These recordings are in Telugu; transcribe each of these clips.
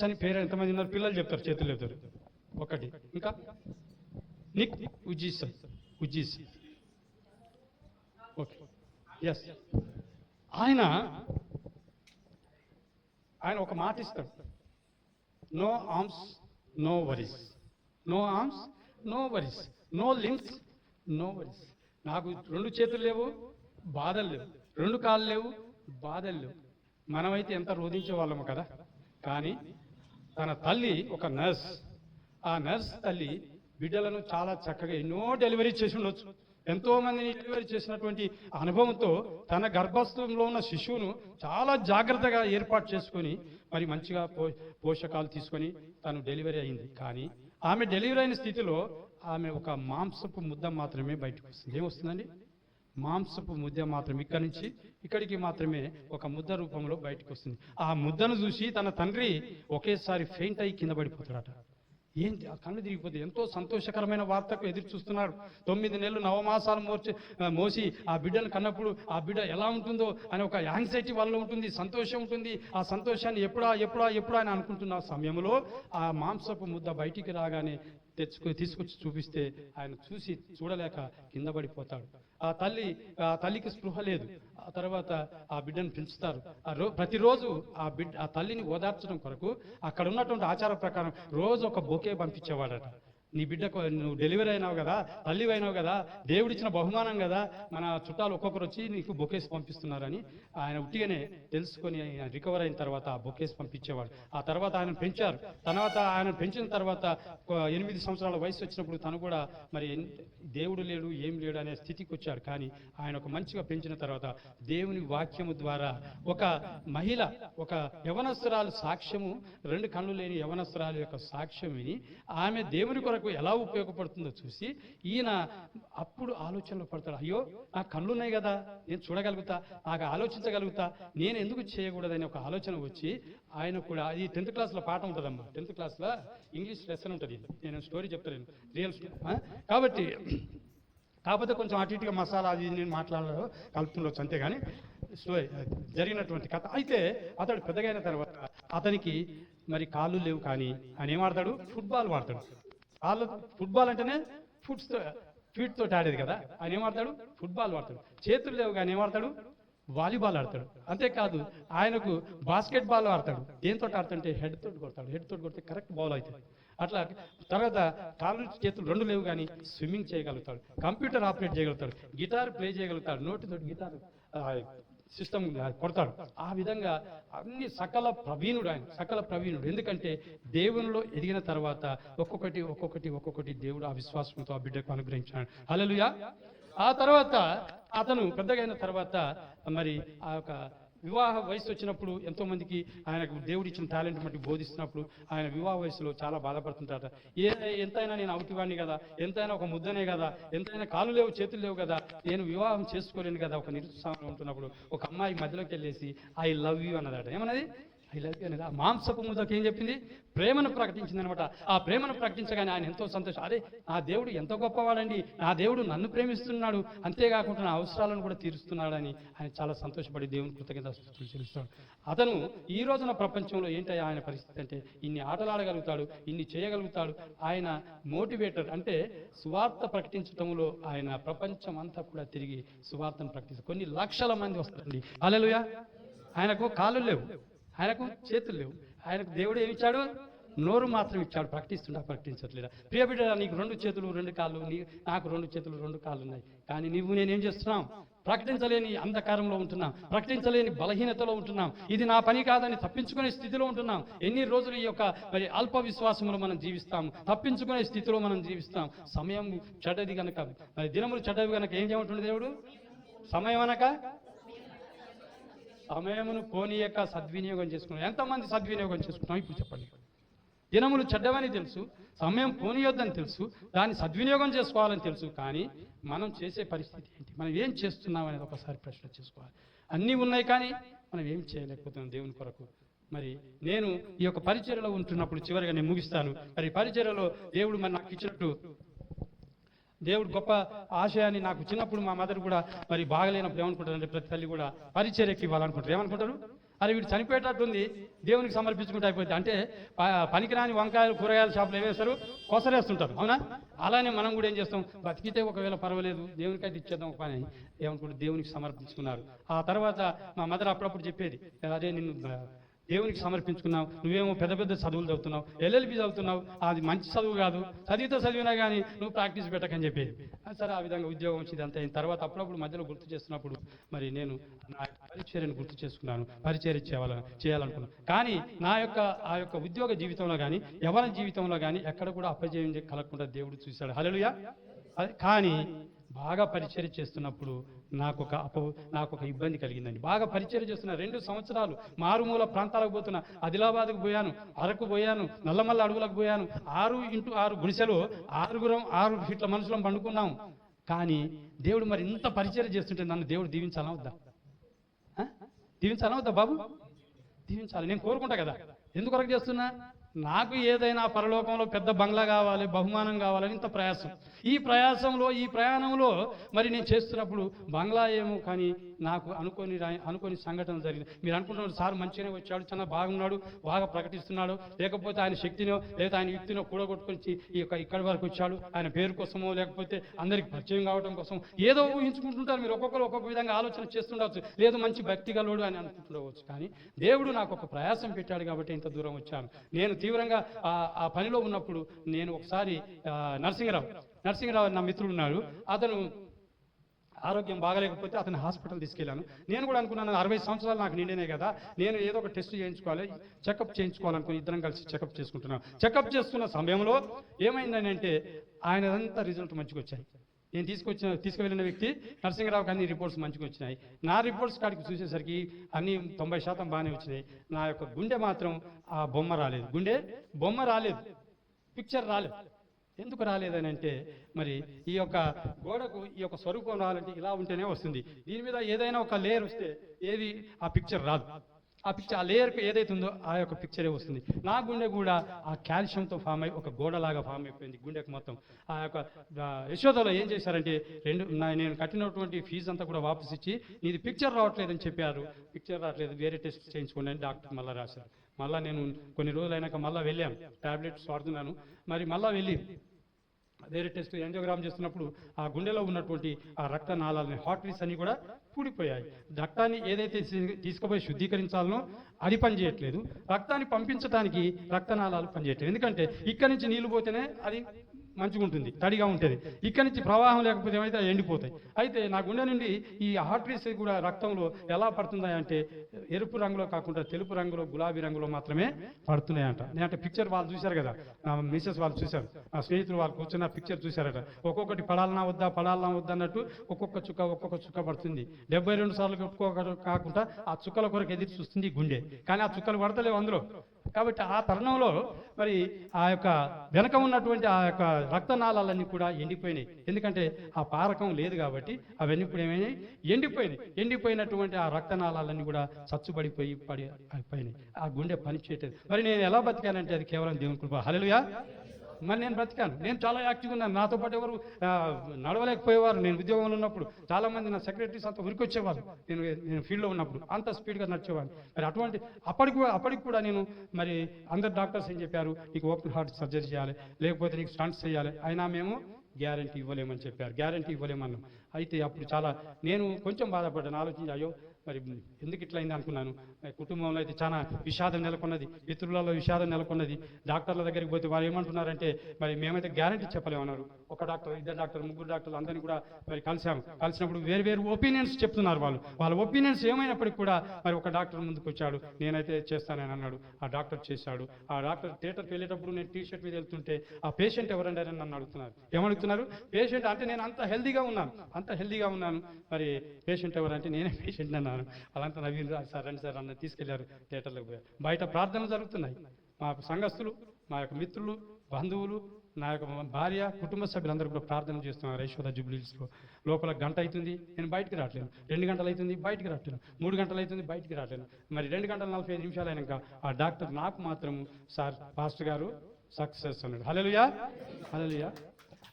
ఉజ్జీస్ అని పేరు ఎంతమంది ఉన్నారు? పిల్లలు చెప్తారు చేతులు చెప్తారు ఒకటి. ఇంకా? Nick Vujicic Vujicic okay. Yes ఆయన ఆయన ఒక మాట ఇస్తాడు. No arms no worries no arms no worries no legs no worries నాకు రెండు చేతులు లేవు బాధలు లేవు. రెండు కాళ్ళు లేవు బాధలు లేవు. మనమైతే ఎంత రోధించే వాళ్ళము కదా? కానీ తన తల్లి ఒక నర్స్. ఆ నర్స్ తల్లి బిడ్డలను చాలా చక్కగా ఎన్నో డెలివరీ చేసి ఉండొచ్చు. ఎంతో మందిని డెలివరీ చేసినటువంటి అనుభవంతో తన గర్భస్థంలో ఉన్న శిశువును చాలా జాగ్రత్తగా ఏర్పాటు చేసుకొని మరి మంచిగా పో పోషకాలు తీసుకొని తను డెలివరీ అయింది. కానీ ఆమె డెలివరీ అయిన స్థితిలో ఆమె ఒక మాంసపు ముద్ద మాత్రమే బయటకు వస్తుంది. ఏమొస్తుందండి? మాంసపు ముద్ద మాత్రం ఇక్కడి నుంచి ఇక్కడికి మాత్రమే ఒక ముద్ద రూపంలో బయటకు వస్తుంది. ఆ ముద్దను చూసి తన తండ్రి ఒకేసారి ఫెయింట్ అయి కింద పడిపోతాడట. ఏంటి ఆ కళ్ళు తిరిగిపోతే ఎంతో సంతోషకరమైన వార్తకు ఎదురు చూస్తున్నాడు. తొమ్మిది నెలలు నవమాసాలు మోర్చి మోసి ఆ బిడ్డను కన్నప్పుడు ఆ బిడ్డ ఎలా ఉంటుందో అని ఒక యాంగ్జైటీ వల్ల ఉంటుంది సంతోషం ఉంటుంది. ఆ సంతోషాన్ని ఎప్పుడా ఎప్పుడా ఎప్పుడా అని అనుకుంటున్న సమయంలో ఆ మాంసపు ముద్ద బయటికి రాగానే తెచ్చుకొని తీసుకొచ్చి చూపిస్తే ఆయన చూసి చూడలేక కింద పడిపోతాడు. ఆ తల్లి ఆ తల్లికి స్పృహ లేదు. ఆ తర్వాత ఆ బిడ్డను పెంచుతారు ఆ రో ప్రతిరోజు ఆ బిడ్డ ఆ తల్లిని ఓదార్చడం కొరకు అక్కడ ఉన్నటువంటి ఆచార ప్రకారం రోజు ఒక బొకే పంపించేవాడట. నీ బిడ్డకు నువ్వు డెలివరీ అయినావు కదా తల్లి అయినావు కదా దేవుడిచ్చిన బహుమానం కదా మన చుట్టాలు ఒక్కొక్కరు వచ్చి నీకు బొకేస్ పంపిస్తున్నారని ఆయన ఉట్టిగానే తెలుసుకొని ఆయన రికవర్ అయిన తర్వాత ఆ బొకేస్ పంపించేవాడు. ఆ తర్వాత ఆయన పెంచారు. తర్వాత ఆయన పెంచిన తర్వాత ఎనిమిది సంవత్సరాల వయసు వచ్చినప్పుడు తను కూడా మరి దేవుడు లేడు ఏం లేడు అనే స్థితికి వచ్చాడు. కానీ ఆయన ఒక మంచిగా పెంచిన తర్వాత దేవుని వాక్యము ద్వారా ఒక మహిళ ఒక యవనస్తురాలు సాక్ష్యము రెండు కళ్ళు లేని యవనస్తురాలు యొక్క సాక్ష్యం విని ఆమె దేవుని కొరకు ఎలా ఉపయోగపడుతుందో చూసి ఈయన అప్పుడు ఆలోచనలో పడతాడు అయ్యో నా కళ్ళు ఉన్నాయి కదా నేను చూడగలుగుతా నాకు ఆలోచించగలుగుతా నేను ఎందుకు చేయకూడదని ఒక ఆలోచన వచ్చి ఆయన కూడా ఈ టెన్త్ క్లాస్లో పాఠం ఉంటుందమ్మా టెన్త్ క్లాస్లో ఇంగ్లీష్ లెసన్ ఉంటుంది నేను స్టోరీ చెప్తాను రియల్ కాబట్టి కాకపోతే కొంచెం అటు ఇటుగా మసాలా అది నేను మాట్లాడాలో కలుపుతుండొచ్చు అంతేగాని స్టోరీ జరిగినటువంటి కథ. అయితే అతడు పెద్దగైన తర్వాత అతనికి మరి కాళ్ళు లేవు కానీ ఆయన ఏం ఆడతాడు? ఫుట్బాల్ వాడతాడు వాళ్ళు ఫుట్బాల్ అంటేనే ఫుట్స్ ఫీట్ తోటి ఆడేది కదా. ఆయన ఏం ఆడతాడు? ఫుట్బాల్ ఆడతాడు. చేతులు లేవు కానీ ఏమాడతాడు వాలీబాల్ ఆడతాడు. అంతేకాదు ఆయనకు బాస్కెట్ బాల్ ఆడతాడు దేంతో ఆడుతుంటే? హెడ్ తోటి కొడతాడు. హెడ్ తోటి కొడితే కరెక్ట్ బాల్ అవుతుంది. అట్లా తర్వాత కాళ్ళు చేతులు రెండు లేవు కానీ స్విమ్మింగ్ చేయగలుగుతాడు. కంప్యూటర్ ఆపరేట్ చేయగలుగుతాడు. గిటార్ ప్లే చేయగలుగుతాడు. నోటితోటి గిటార్ సిస్టమ్ కొడతాడు. ఆ విధంగా అన్ని సకల ప్రవీణుడు ఆయన సకల ప్రవీణుడు. ఎందుకంటే దేవునిలో ఎదిగిన తర్వాత ఒక్కొక్కటి ఒక్కొక్కటి ఒక్కొక్కటి దేవుడు ఆ విశ్వాసంతో ఆ బిడ్డకు అనుగ్రహించాడు. హలలుయా ఆ తర్వాత అతను పెద్దగైన తర్వాత మరి ఆ యొక్క వివాహ వయసు వచ్చినప్పుడు ఎంతోమందికి ఆయనకు దేవుడు ఇచ్చిన టాలెంట్ మట్టి బోధిస్తున్నప్పుడు ఆయన వివాహ వయసులో చాలా బాధపడుతుంటారట. ఏ ఎంతైనా నేను అవుటివాడిని కదా ఎంతైనా ఒక ముద్దనే కదా ఎంతైనా కాలు లేవు చేతులు లేవు కదా నేను వివాహం చేసుకోలేను కదా ఒక నిరుత్సాహంలో ఉంటున్నప్పుడు ఒక అమ్మాయి మధ్యలోకి వెళ్ళేసి ఐ లవ్ యూ అన్నదట. ఏమన్నది? ఐ అనేది ఆ మాంసపు ముందుకు ఏం చెప్పింది? ప్రేమను ప్రకటించింది అనమాట ఆ ప్రేమను ప్రకటించగానే ఆయన ఎంతో సంతోషం. అరే నా దేవుడు ఎంతో గొప్పవాడండి. నా దేవుడు నన్ను ప్రేమిస్తున్నాడు. అంతేకాకుండా నా అవసరాలను కూడా తీరుస్తున్నాడని ఆయన చాలా సంతోషపడి దేవుని కృతజ్ఞత చెల్లిస్తాడు. అతను ఈ రోజున ప్రపంచంలో ఏంటి ఆయన పరిస్థితి అంటే ఇన్ని ఆటలాడగలుగుతాడు ఇన్ని చేయగలుగుతాడు. ఆయన మోటివేటర్ అంటే సువార్త ప్రకటించడంలో ఆయన ప్రపంచం అంతా కూడా తిరిగి సువార్తను ప్రకటిస్తారు కొన్ని లక్షల మంది వస్తారండి. అలెలుయా ఆయనకు కాళ్ళు లేవు. ఆయనకు చేతులు లేవు. ఆయనకు దేవుడు ఏమి ఇచ్చాడు? నోరు మాత్రం ఇచ్చాడు. ప్రకటిస్తుండా ప్రకటించట్లేదా? ప్రియ బిడ్డ నీకు రెండు చేతులు రెండు కాళ్ళు నీ నాకు రెండు చేతులు రెండు కాళ్ళు ఉన్నాయి. కానీ నీవు నేనేం చేస్తున్నాం ప్రకటించలేని అంధకారంలో ఉంటున్నాం ప్రకటించలేని బలహీనతలో ఉంటున్నాం ఇది నా పని కాదని తప్పించుకునే స్థితిలో ఉంటున్నాం ఎన్ని రోజులు ఈ యొక్క మరి అల్ప విశ్వాసంలో మనం జీవిస్తాం తప్పించుకునే స్థితిలో మనం జీవిస్తాం సమయం చెడ్డది కనుక మరి దినములు చెడ్డవి కనుక ఏం చేయమంటుండే దేవుడు? సమయం అనక సమయమును పోనీయక సద్వినియోగం చేసుకున్నాం. ఎంతమంది సద్వినియోగం చేసుకున్నాం ఇప్పుడు చెప్పండి. దినములు చెడ్డవని తెలుసు సమయం పోనీయొద్దని తెలుసు దాన్ని సద్వినియోగం చేసుకోవాలని తెలుసు కానీ మనం చేసే పరిస్థితి ఏంటి? మనం ఏం చేస్తున్నాం అనేది ఒకసారి ప్రశ్న చేసుకోవాలి. అన్నీ ఉన్నాయి కానీ మనం ఏం చేయలేకపోతున్నాం దేవుని కొరకు. మరి నేను ఈ యొక్క పరిచర్యలో ఉంటున్నప్పుడు చివరిగా నేను ముగిస్తాను. మరి పరిచర్యలో దేవుడు మరి నాకు ఇచ్చినట్టు దేవుడు గొప్ప ఆశయాన్ని నాకు చిన్నప్పుడు మా మదర్ కూడా మరి బాగలేనప్పుడు ఏమనుకుంటారంటే ప్రతి తల్లి కూడా పరిచర్యకి ఇవ్వాలనుకుంటారు. ఏమనుకుంటారు? అరే వీడు చనిపోయేటట్టుంది దేవునికి సమర్పించుకుంటే అయిపోతుంది అంటే ప- పనికిరాని వంకాయలు కూరగాయల షాపులు ఏమేస్తారు కొసరేస్తుంటారు. అవునా? అలానే మనం కూడా ఏం చేస్తాం బతికితే ఒకవేళ పర్వాలేదు దేవునికి అయితే ఇచ్చేద్దాం ఒక పని. ఏమనుకుంటే దేవునికి సమర్పించుకున్నారు. ఆ తర్వాత మా మదర్ అప్పుడప్పుడు చెప్పేది అదే నిన్ను దేవునికి సమర్పించుకున్నావు. నువ్వేమో పెద్ద పెద్ద చదువులు చదువుతున్నావు. ఎల్ఎల్బి చదువుతున్నావు. అది మంచి చదువు కాదు. చదివితే చదివినా కానీ నువ్వు ప్రాక్టీస్ పెట్టకని చెప్పేది. సరే ఆ విధంగా ఉద్యోగం వచ్చింది అంత అయిన తర్వాత అప్పుడప్పుడు మధ్యలో గుర్తు చేస్తున్నప్పుడు మరి నేను నా యొక్క పరిచర్యను గుర్తు చేసుకున్నాను. పరిచర్య చేయాల చేయాలనుకున్నాను. కానీ నా యొక్క ఆ యొక్క ఉద్యోగ జీవితంలో కానీ ఎవరి జీవితంలో కానీ ఎక్కడ కూడా అప్పజయం కలగకుండా దేవుడు చూశాడు. హలలుయా అది కానీ బాగా పరిచర్య చేస్తున్నప్పుడు నాకు ఒక అప నాకు ఒక ఇబ్బంది కలిగిందండి. బాగా పరిచర్య చేస్తున్న రెండు సంవత్సరాలు మారుమూల ప్రాంతాలకు పోతున్నా ఆదిలాబాద్కు పోయాను అరకు పోయాను నల్లమల్ల అడవులకు పోయాను. ఆరు ఇంటూ ఆరు గుడిసెలు ఆరుగురం ఆరు ఫీట్ల మనుషులం పండుకున్నాం. కానీ దేవుడు మరి ఇంత పరిచర్య చేస్తుంటే నన్ను దేవుడు దీవించాలా వద్దా? దీవించాలా వద్దా బాబు? దీవించాలి. నేను కోరుకుంటా కదా. ఎందుకు వరకు చేస్తున్నా? నాకు ఏదైనా పరలోకంలో పెద్ద బంగ్లా కావాలి బహుమానం కావాలని ఇంత ప్రయాసం. ఈ ప్రయాసంలో ఈ ప్రయాణంలో మరి నేను చేస్తున్నప్పుడు బంగ్లా ఏమో కానీ నాకు అనుకోని అనుకోని సంఘటన జరిగింది. మీరు అనుకుంటున్నారు సార్ మంచిగానే వచ్చాడు చాలా బాగున్నాడు బాగా ప్రకటిస్తున్నాడు లేకపోతే ఆయన శక్తినో లేదా ఆయన యుక్తినో కూడగొట్టుకొని ఈ యొక్క ఇక్కడి వరకు వచ్చాడు. ఆయన పేరు కోసమో లేకపోతే అందరికి పరిచయం కావడం కోసం ఏదో ఊహించుకుంటుంటారు. మీరు ఒక్కొక్కరు ఒక్కొక్క విధంగా ఆలోచన చేస్తుండవచ్చు. లేదు మంచి భక్తి గలవాడు అని అనుకుంటుండవచ్చు. కానీ దేవుడు నాకు ఒక ప్రయాసం పెట్టాడు కాబట్టి ఇంత దూరం వచ్చాను. నేను తీవ్రంగా ఆ పనిలో ఉన్నప్పుడు నేను ఒకసారి నరసింహరావు నరసింహరావు నా మిత్రుడు ఉన్నాడు. అతను ఆరోగ్యం బాగలేకపోతే అతను హాస్పిటల్ తీసుకెళ్ళాను. నేను కూడా అనుకున్నాను అరవై సంవత్సరాలు నాకు నిండినే కదా నేను ఏదో ఒక టెస్ట్ చేయించుకోవాలి చెకప్ చేయించుకోవాలనుకుని ఇద్దరం కలిసి చెకప్ చేసుకుంటున్నాను చెకప్ చేస్తున్న సమయంలో ఏమైందని అంటే ఆయనదంతా రిజల్ట్ మంచిగా వచ్చాయి. నేను తీసుకొచ్చిన తీసుకువెళ్ళిన వ్యక్తి నరసింహరావుకి అన్ని రిపోర్ట్స్ మంచిగా వచ్చినాయి. నా రిపోర్ట్స్ కాడికి చూసేసరికి అన్ని తొంభై శాతం బాగానే వచ్చినాయి. నా యొక్క గుండె మాత్రం ఆ బొమ్మ రాలేదు. గుండె బొమ్మ రాలేదు. పిక్చర్ రాలేదు. ఎందుకు రాలేదని అంటే మరి ఈ యొక్క గోడకు ఈ యొక్క స్వరూపం రావాలంటే ఇలా ఉంటేనే వస్తుంది. దీని మీద ఏదైనా ఒక లేయర్ వస్తే ఏది ఆ పిక్చర్ రాదు. ఆ పిక్చర్ ఆ లేయర్కి ఏదైతే ఉందో ఆ యొక్క పిక్చరే వస్తుంది. నా గుండె కూడా ఆ కాల్షియంతో ఫామ్ అయి ఒక గోడలాగా ఫామ్ అయిపోయింది గుండెకు మొత్తం. ఆ యొక్క యశోదలో ఏం చేశారంటే రెండు నా- నేను కట్టినటువంటి ఫీజు అంతా కూడా వాపస్ ఇచ్చి నీది పిక్చర్ రావట్లేదని చెప్పారు. పిక్చర్ రావట్లేదు. వేరే టెస్ట్ చేయించుకోండి అని డాక్టర్ మళ్ళీ రాశారు. మళ్ళీ నేను కొన్ని రోజులు అయినాక మళ్ళీ వెళ్ళాను టాబ్లెట్స్ వాడుతున్నాను. మరి మళ్ళీ వెళ్ళి వేరే టెస్ట్ యాంజియోగ్రామ్ చేస్తున్నప్పుడు ఆ గుండెలో ఉన్నటువంటి ఆ రక్త నాళాలని హార్టరీస్ అని కూడా కూడిపోయాయి రక్తాన్ని ఏదైతే తీసుకుపోయి శుద్ధీకరించాలనో అది పనిచేయట్లేదు రక్తాన్ని పంపించడానికి రక్తనాళాలు పనిచేయట్లేదు ఎందుకంటే ఇక్కడి నుంచి నీళ్ళు పోతేనే అది మంచిగా ఉంటుంది తడిగా ఉంటుంది. ఇక్కడి నుంచి ప్రవాహం లేకపోతే ఏమైతే ఎండిపోతాయి. అయితే నా గుండె నుండి ఈ ఆర్టరీస్ కూడా రక్తంలో ఎలా పడుతున్నాయి అంటే ఎరుపు రంగులో కాకుండా తెలుపు రంగులో గులాబీ రంగులో మాత్రమే పడుతున్నాయంట. నేను అంటే పిక్చర్ వాళ్ళు చూశారు కదా నా మిసెస్ వాళ్ళు చూశారు. నా స్నేహితులు వాళ్ళు కూర్చున్న పిక్చర్ చూశారట. ఒక్కొక్కటి పడాలన్నా వద్దా పడాలన్నా వద్దా అన్నట్టు ఒక్కొక్క చుక్క ఒక్కొక్క చుక్క పడుతుంది. డెబ్బై రెండు సార్లు కొట్టుకోక కాకుండా ఆ చుక్కల కొరకు ఎదురు చూస్తుంది గుండె. కానీ ఆ చుక్కలు పడతలేవు అందులో. కాబట్టి ఆ తరుణంలో మరి ఆ యొక్క వెనక ఉన్నటువంటి ఆ యొక్క రక్తనాళాలన్నీ కూడా ఎండిపోయినాయి. ఎందుకంటే ఆ పారకం లేదు కాబట్టి అవన్నీ కూడా ఏమైనాయి? ఎండిపోయినాయి. ఎండిపోయినటువంటి ఆ రక్తనాళాలన్నీ కూడా చచ్చుబడిపోయి పడి అయిపోయినాయి ఆ గుండె పని చేయట్లేదు మరి నేను ఎలా బతికానంటే అది కేవలం దేవుని కృప. హల్లెలూయా. మరి నేను బ్రతికాను. నేను చాలా యాక్టివ్గా ఉన్నాను. నాతో పాటు ఎవరు నడవలేకపోయేవారు. నేను ఉద్యోగంలో ఉన్నప్పుడు చాలామంది నా సెక్రటరీస్ అంతా ఉరికొచ్చేవారు. నేను నేను ఫీల్డ్లో ఉన్నప్పుడు అంత స్పీడ్గా నడిచేవాడిని. మరి అటువంటి అప్పటికి కూడా- అప్పటికి కూడా నేను మరి అందరు డాక్టర్స్ ఏం చెప్పారు? నీకు ఓపెన్ హార్ట్ సర్జరీ చేయాలి. లేకపోతే నీకు స్టంట్స్ చేయాలి. అయినా మేము గ్యారంటీ ఇవ్వలేమని చెప్పారు. గ్యారంటీ ఇవ్వలేమన్నాం. అయితే అప్పుడు చాలా నేను కొంచెం బాధపడ్డాను. ఆలోచించి అయ్యో మరి ఎందుకు ఇట్లా అయింది అనుకున్నాను? కుటుంబంలో అయితే చాలా విషాదం నెలకొన్నది మిత్రులలో విషాదం నెలకొన్నది డాక్టర్ల దగ్గరికి పోతే వారు ఏమంటున్నారంటే మరి మేమైతే గ్యారంటీ చెప్పలేమన్నారు ఒక డాక్టర్ ఇద్దరు డాక్టర్ ముగ్గురు డాక్టర్లు అందరినీ కూడా మరి కలిసాము. కలిసినప్పుడు వేరు వేరు ఒపీనియన్స్ చెప్తున్నారు వాళ్ళు. వాళ్ళ ఒపీనియన్స్ ఏమైనప్పటికీ కూడా మరి ఒక డాక్టర్ ముందుకు వచ్చాడు. నేనైతే చేస్తానని అన్నాడు. ఆ డాక్టర్ చేశాడు. ఆ డాక్టర్ థియేటర్కి వెళ్ళేటప్పుడు నేను టీ షర్ట్ మీద వెళ్తుంటే ఆ పేషెంట్ ఎవరండి అని నన్ను అడుగుతున్నారు. ఏమడుగుతున్నారు? పేషెంట్ అంటే నేను అంత హెల్దీగా ఉన్నాను. అంత హెల్దీగా ఉన్నాను. మరి పేషెంట్ ఎవరంటే నేనే పేషెంట్ అన్నాను అలా అలాంటి నవీన్ సార్ రండి సార్ అన్న తీసుకెళ్ళారు థియేటర్లకు పోయారు బయట ప్రార్థనలు జరుగుతున్నాయి. మా సంఘస్థులు మా యొక్క మిత్రులు బంధువులు నా యొక్క భార్య కుటుంబ సభ్యులందరూ కూడా ప్రార్థన చేస్తున్నారు యశోద జూబ్లీస్లో లోపల గంట అవుతుంది నేను బయటికి రావట్లేను రెండు గంటలు అవుతుంది బయటికి రావట్లేను మూడు గంటలు అవుతుంది బయటికి రావట్లేను మరి రెండు గంటల నలభై ఐదు నిమిషాలు అయినాక ఆ డాక్టర్ నాకు మాత్రం సార్ పాస్టర్ గారు సక్సెస్ అన్నాడు. హలోయా హలోయా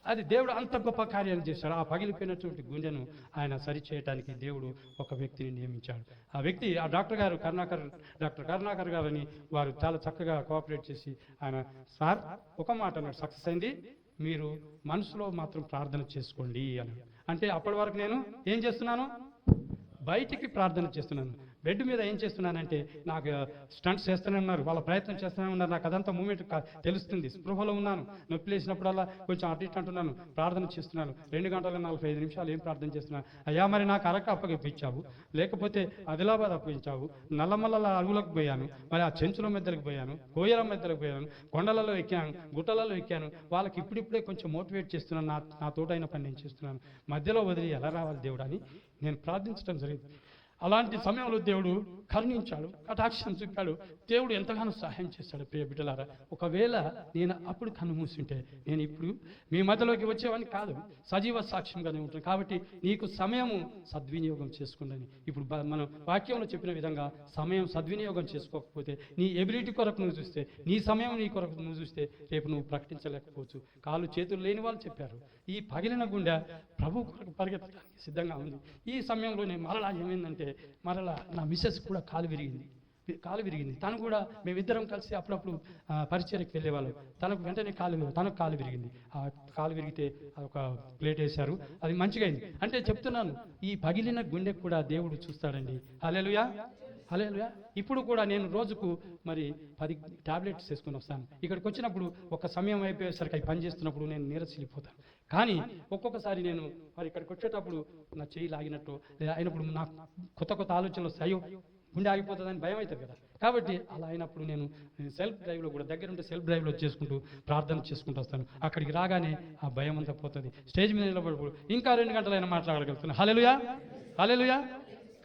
అది దేవుడు అంత గొప్ప కార్యాలు చేశాడు. ఆ పగిలిపోయినటువంటి గుండెను ఆయన సరిచేయటానికి దేవుడు ఒక వ్యక్తిని నియమించాడు. ఆ వ్యక్తి ఆ డాక్టర్ గారు కరుణాకర్ డాక్టర్ కరుణాకర్ గారని వారు చాలా చక్కగా కోఆపరేట్ చేసి ఆయన సార్ ఒక మాట అన్నాడు సక్సెస్ అయింది. మీరు మనసులో మాత్రం ప్రార్థన చేసుకోండి అని అంటే అప్పటి వరకు నేను ఏం చేస్తున్నాను? బయటికి ప్రార్థన చేస్తున్నాను. బెడ్ మీద ఏం చేస్తున్నానంటే నాకు స్టంట్స్ చేస్తూనే ఉన్నారు వాళ్ళ ప్రయత్నం చేస్తూనే ఉన్నారు నాకు అదంతా మూమెంట్ తెలుస్తుంది. స్పృహలో ఉన్నాను. నొప్పి లేసినప్పుడల్లా కొంచెం అటు ఇటు అంటున్నాను ప్రార్థన చేస్తున్నాను. రెండు గంటల నలభై ఐదు నిమిషాలు ఏం ప్రార్థన చేస్తున్నాను అయ్యా మరి నాకు అరక అప్పగిపించావు లేకపోతే ఆదిలాబాద్ అప్పగించావు నల్లమల్ల అడవులకు పోయాను మరి ఆ చెంచుల మధ్యలకు పోయాను కోయల మధ్యలకు పోయాను కొండలలో ఎక్కాను గుట్టలలో ఎక్కాను వాళ్ళకి ఇప్పుడిప్పుడే కొంచెం మోటివేట్ చేస్తున్నాను నా నా తోటైన పని నేను చేస్తున్నాను. మధ్యలో వదిలి ఎలా రావాలి దేవుడని నేను ప్రార్థించడం జరిగింది. అలాంటి సమయంలో దేవుడు కరుణించాడు కటాక్షం చూపాడు. దేవుడు ఎంతగానో సహాయం చేశాడు ప్రియ బిడ్డలారా. ఒకవేళ నేను అప్పుడు కన్ను మూసింటే నేను ఇప్పుడు మీ మధ్యలోకి వచ్చేవాడిని కాదు. సజీవ సాక్ష్యంగానే ఉంటాను. కాబట్టి నీకు సమయము సద్వినియోగం చేసుకుందని. ఇప్పుడు మనం వాక్యంలో చెప్పిన విధంగా సమయం సద్వినియోగం చేసుకోకపోతే నీ ఎబిలిటీ కొరకు నువ్వు చూస్తే నీ సమయం నీ కొరకు నువ్వు చూస్తే రేపు నువ్వు ప్రకటించలేకపోవచ్చు. కాళ్ళు చేతులు లేని వాళ్ళు చెప్పారు. ఈ పగిలిన గుండె ప్రభు కొరకు పరిగెత్తడానికి సిద్ధంగా ఉంది. ఈ సమయంలో నేను మరలా ఏమైందంటే మరలా నా మిస్సెస్ కూడా కాలు విరిగింది. కాలు విరిగింది. తను కూడా మేమిద్దరం కలిసి అప్పుడప్పుడు ఆ, వెళ్ళేవాళ్ళం. తనకు వెంటనే కాలు తనకు కాలు విరిగింది. ఆ కాలు విరిగితే ఒక ప్లేట్ వేశారు. అది మంచిగా అయింది. అంటే చెప్తున్నాను ఈ పగిలిన గుండె కూడా దేవుడు చూస్తాడండి. హల్లెలూయా. హల్లెలూయా. ఇప్పుడు కూడా నేను రోజుకు మరి పది టాబ్లెట్స్ వేసుకొని వస్తాను. ఇక్కడికి వచ్చినప్పుడు ఒక సమయం అయిపోయేసరికి అవి పనిచేస్తున్నప్పుడు నేను నీరసిల్లిపోతాను. కానీ ఒక్కొక్కసారి నేను మరి ఇక్కడికి వచ్చేటప్పుడు నా చేయి లాగినట్టు లేదా అయినప్పుడు నాకు కొత్త కొత్త ఆలోచనలు వస్తాయి. అయ్యో గుండె ఆగిపోతుందని భయం అవుతుంది కదా. కాబట్టి అలా అయినప్పుడు నేను సెల్ఫ్ డ్రైవ్లో కూడా దగ్గర ఉంటే సెల్ఫ్ డ్రైవ్లో చేసుకుంటూ ప్రార్థన చేసుకుంటూ వస్తాను. అక్కడికి రాగానే ఆ భయం అంతా పోతుంది. స్టేజ్ మీద నిలబడి ఇంకా రెండు గంటలైనా మాట్లాడగలుగుతాను హలెలుయా హలెలుయా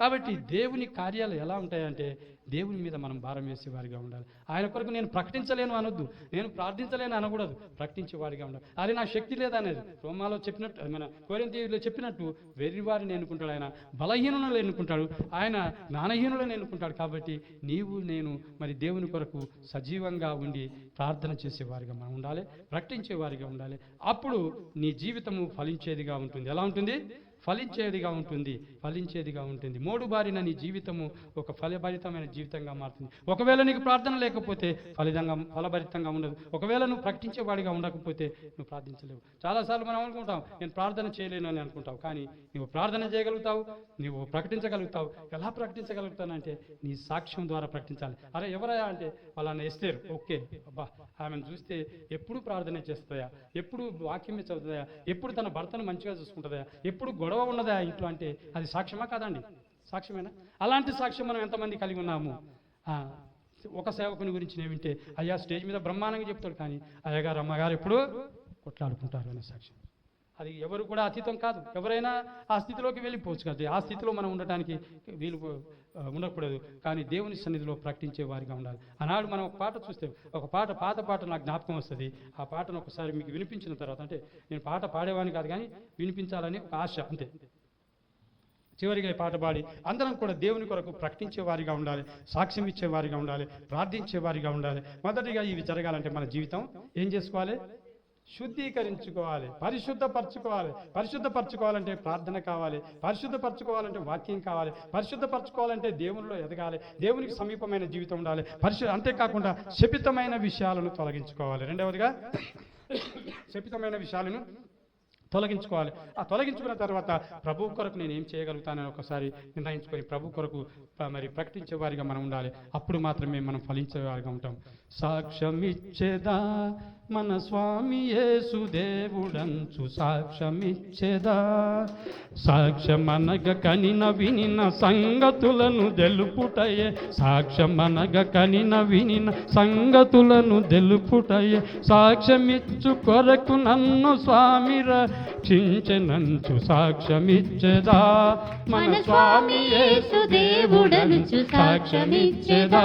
కాబట్టి దేవుని కార్యాలు ఎలా ఉంటాయంటే దేవుని మీద మనం భారం వేసేవారిగా ఉండాలి. ఆయన కొరకు నేను ప్రకటించలేను అనొద్దు. నేను ప్రార్థించలేను అనకూడదు. ప్రకటించేవాడిగా ఉండాలి. అది నా శక్తి లేదనేది రోమాలో చెప్పినట్టు మన కోరింతీయులో చెప్పినట్టు వెర్రివారిని ఎన్నుకుంటాడు ఆయన బలహీనులను ఎన్నుకుంటాడు ఆయన నానహీనులను ఎన్నుకుంటాడు కాబట్టి నీవు నేను మరి దేవుని కొరకు సజీవంగా ఉండి ప్రార్థన చేసేవారిగా మనం ఉండాలి ప్రకటించేవారిగా ఉండాలి. అప్పుడు నీ జీవితము ఫలించేదిగా ఉంటుంది. ఎలా ఉంటుంది? ఫలించేదిగా ఉంటుంది ఫలించేదిగా ఉంటుంది. మూడు బారిన నీ జీవితము ఒక ఫలభరితమైన జీవితంగా మారుతుంది. ఒకవేళ నీకు ప్రార్థన లేకపోతే ఫలితంగా ఫలభరితంగా ఉండదు. ఒకవేళ నువ్వు ప్రకటించేవాడిగా ఉండకపోతే నువ్వు ప్రార్థించలేవు. చాలాసార్లు మనం అనుకుంటాం నేను ప్రార్థన చేయలేను అని అనుకుంటావు. కానీ నువ్వు ప్రార్థన చేయగలుగుతావు నువ్వు ప్రకటించగలుగుతావు. ఎలా ప్రకటించగలుగుతానంటే నీ సాక్ష్యం ద్వారా ప్రకటించాలి. అరే ఎవరయ్యా? అంటే వాళ్ళని ఎస్తేరు. ఓకే అబ్బా ఆమెను చూస్తే ఎప్పుడు ప్రార్థన చేస్తుందా ఎప్పుడు వాక్యమే చదువుతుందా ఎప్పుడు తన భర్తను మంచిగా చూసుకుంటుందా ఎప్పుడు గొడవ ఉన్నదా ఇంట్లో అంటే అది సాక్ష్యమా కాదండి? సాక్ష్యమేనా? అలాంటి సాక్ష్యం మనం ఎంతమంది కలిగి ఉన్నాము? ఆ, ఒక సేవకుని గురించి నేను అయ్యా స్టేజ్ మీద బ్రహ్మాండంగా చెప్తాడు కానీ అయ్యగారు అమ్మగారు ఎప్పుడు కొట్లాడుకుంటారు అనే సాక్ష్యం. అది ఎవరు కూడా అతీతం కాదు. ఎవరైనా ఆ స్థితిలోకి వెళ్ళిపోవచ్చు కదా. ఆ స్థితిలో మనం ఉండటానికి వీలు ఉండకూడదు. కానీ దేవుని సన్నిధిలో ప్రకటించే వారిగా ఉండాలి. ఆనాడు మనం ఒక పాట చూస్తే ఒక పాట పాత పాట నాకు జ్ఞాపకం వస్తుంది. ఆ పాటను ఒకసారి మీకు వినిపించిన తర్వాత అంటే నేను పాట పాడేవాడిని కాదు కానీ వినిపించాలని ఒక ఆశ అంతే. చివరిగా పాట పాడి అందరం కూడా దేవుని కొరకు ప్రకటించే వారిగా ఉండాలి సాక్ష్యం ఇచ్చే వారిగా ఉండాలి ప్రార్థించే వారిగా ఉండాలి. మొదటిగా ఇవి జరగాలంటే మన జీవితం ఏం చేసుకోవాలి? శుద్ధీకరించుకోవాలి పరిశుద్ధపరచుకోవాలి. పరిశుద్ధపరచుకోవాలంటే ప్రార్థన కావాలి. పరిశుద్ధపరచుకోవాలంటే వాక్యం కావాలి. పరిశుద్ధపరచుకోవాలంటే దేవునిలో ఎదగాలి. దేవునికి సమీపమైన జీవితం ఉండాలి. పరిశు అంతేకాకుండా శపితమైన విషయాలను తొలగించుకోవాలి. రెండవదిగా శపితమైన విషయాలను తొలగించుకోవాలి. ఆ తొలగించుకున్న తర్వాత ప్రభు కొరకు నేను ఏం చేయగలుగుతానని ఒకసారి నిర్ణయించుకొని ప్రభు కొరకు మరి ప్రకటించే వారిగా మనం ఉండాలి. అప్పుడు మాత్రమే మనం ఫలించే వారిగా ఉంటాం. సాక్ష్యమిచ్చేదా మన స్వామి యేసు దేవుడంచు సాక్ష్యమిచ్చేదా. సాక్ష్యమనగ కనిన వినిన సంగతులను తెలుపుటయే. సాక్ష్యమనగ కనిన వినిన సంగతులను తెలుపుటయే. సాక్ష్యమిచ్చు కొరకు నన్ను స్వామి రక్షించనంచు సాక్ష్యమిచ్చేదా. మన స్వామి యేసు దేవుడంచు సాక్ష్యమిచ్చేదా.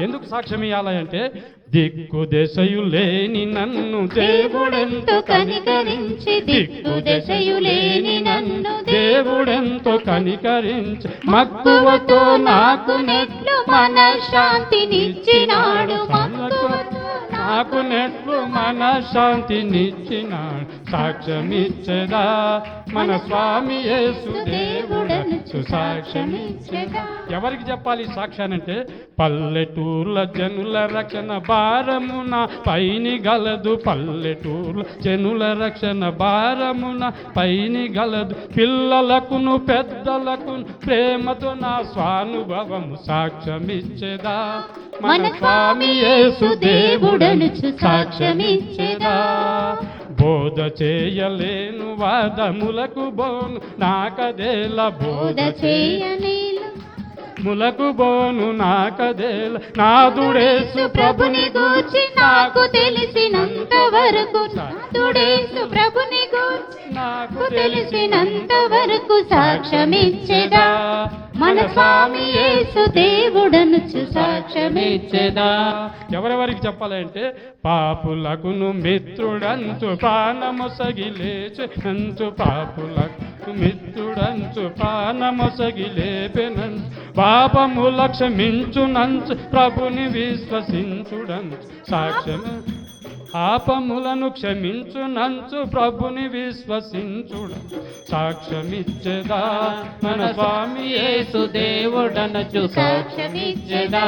ఎందుకు సాక్ష్యం ఇవ్వాలి అంటే దిక్కు దశయులేని నన్ను దేవుడెంతో కనికరించి దిక్కు దశయులేని నన్ను దేవుడెంతో కనికరించి మక్కువతో నాకు నెట్లు మన శాంతినిచ్చినాడు మక్కువతో నాకు నెట్లు మన శాంతినిచ్చినాడు సాక్ష్యమిచ్చదా? మన స్వామి యేసు దేవుడనుచు సాక్ష్యమిచ్చదా? ఎవరికి చెప్పాలి సాక్ష్యానంటే? పల్లెటూర్ల జనుల రక్షణ భారమున పైని గలదు పల్లెటూర్ల జనుల రక్షణ భారమున పైని గలదు పిల్లలకును పెద్దలకును ప్రేమతో నా స్వానుభవము సాక్ష్యమిచ్చేదా? మన స్వామి యేసు దేవుడనుచు సాక్ష్యమిచ్చెదా. బోధ చేయలేను వాదములకు బోను నాకదేల బోధ బోధ చేయ చేయనేల ములకు బోను నాకదేల నాదుడేసు ప్రభుని గూర్చి నాకు తెలిసినంత వరకు నాదుడేసు ప్రభుని గూర్చి నాకు తెలిసినంత వరకు సాక్ష్యమిచ్చెదా? మన స్వామి యేసు దేవుడనుచు ఎవరెవరికి చెప్పాలంటే పాపులకును మిత్రుడంచు ప్రాణమొసగి అంచు పాపులకు మిత్రుడంచు ప్రాణమొసగి పాపము లక్ష్మించునంచు ప్రభుని విశ్వసించుడంచు సాక్ష్యము పాపములను క్షమించునంచు ప్రభుని విశ్వసించుడు. సాక్ష్యమిచ్చేదా మన స్వామి యేసు దేవుడనచు సాక్ష్యమిచ్చేదా.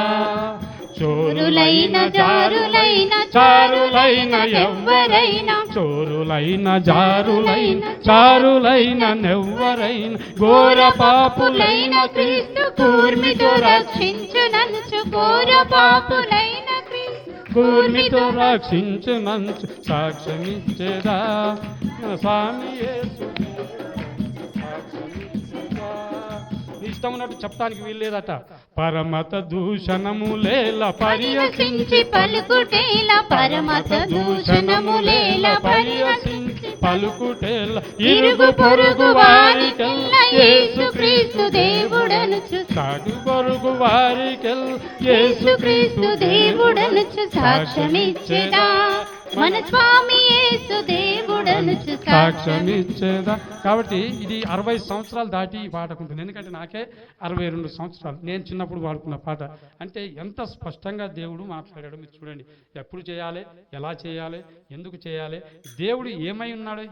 చోరులైన జారులైన చారులైన ఎవ్వరైనా. చోరులైన జారులైన చారులైన నెవ్వరైన ఘోర పాపులైన క్రీస్తు కూర్మితో రక్షించునంచు. ఘోర పాపులైన క్రీస్తు కూర్మితో రక్షించునంచు సాక్ష్యమిచ్చేదా? మన స్వామి ఇష్టం ఉన్నట్టు చెప్పడానికి వీల్లేదట. పరమత దూషణములేల పరిహసించి పలుకుటేల పరమత దూషణములేల పరిహసించి పలుకుటేల ఇరుగు పొరుగు వారికెల్ల యేసు క్రీస్తు దేవుడనుచు. సాగు పొరుగు వారికెల్ యేసు క్రీస్తు దేవుడనుచు సాక్ష్యమిచ్చెదా? మన స్వామి యేసు సాక్ష్యమి సాక్ష్యమిచ్చేదా కాబట్టి ఇది అరవై సంవత్సరాలు దాటి ఈ పాట ఉంటుంది ఎందుకంటే నాకే అరవై రెండు సంవత్సరాలు. నేను చిన్నప్పుడు పాడుకున్న పాట. అంటే ఎంత స్పష్టంగా దేవుడు మాట్లాడాడు మీరు చూడండి. ఎప్పుడు చేయాలి? ఎలా చేయాలి? ఎందుకు చేయాలి? దేవుడు ఏమై ఉన్నాడో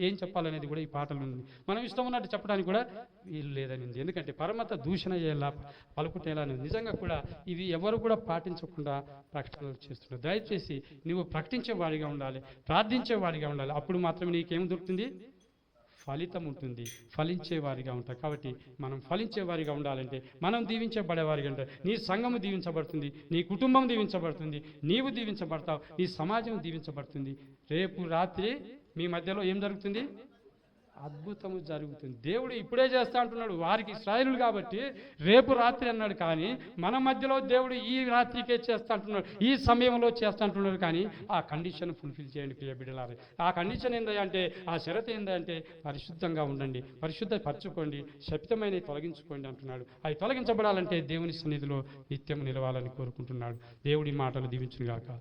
ఏ- చెప్పాలనేది కూడా ఈ పాటలో ఉంది. మనం ఇష్టం ఉన్నట్టు చెప్పడానికి కూడా వీలు లేదని ఉంది. ఎందుకంటే పరమత దూషణ ఎలా పలుకుటేలా. నిజంగా కూడా ఇవి ఎవరు కూడా పాటించకుండా ప్రకటనలు చేస్తున్నారు. దయచేసి నువ్వు ప్రకటించే వాడిగా ఉండాలి ప్రార్థించే వాడిగా ఉండాలి. అప్పుడు మాత్రమే నీకేం దొరుకుతుంది? ఫలితం ఉంటుంది. ఫలించే వారిగా ఉంటారు కాబట్టి మనం ఫలించే వారిగా ఉండాలంటే మనం దీవించబడేవారిగా ఉంటారు నీ సంఘము దీవించబడుతుంది నీ కుటుంబం దీవించబడుతుంది నీవు దీవించబడతావు నీ సమాజం దీవించబడుతుంది. రేపు రాత్రి మీ మధ్యలో ఏం జరుగుతుంది? అద్భుతము జరుగుతుంది. దేవుడు ఇప్పుడే చేస్తా అంటున్నాడు వారికి ఇస్రాయలు కాబట్టి రేపు రాత్రి అన్నాడు కానీ మన మధ్యలో దేవుడు ఈ రాత్రికే చేస్తా అంటున్నాడు ఈ సమయంలో చేస్తా అంటున్నాడు కానీ ఆ కండిషన్ ఫుల్ఫిల్ చేయండి ప్రియ బిడ్డలారా. ఆ కండిషన్ ఏందంటే ఆ షరత్ ఏందంటే పరిశుద్ధంగా ఉండండి పరిశుద్ధ పరచుకోండి శపితమైన తొలగించుకోండి అంటున్నాడు. అవి తొలగించబడాలంటే దేవుని సన్నిధిలో నిత్యం నిలవాలని కోరుకుంటున్నాడు. దేవుడి మాటలు దీవించుగాక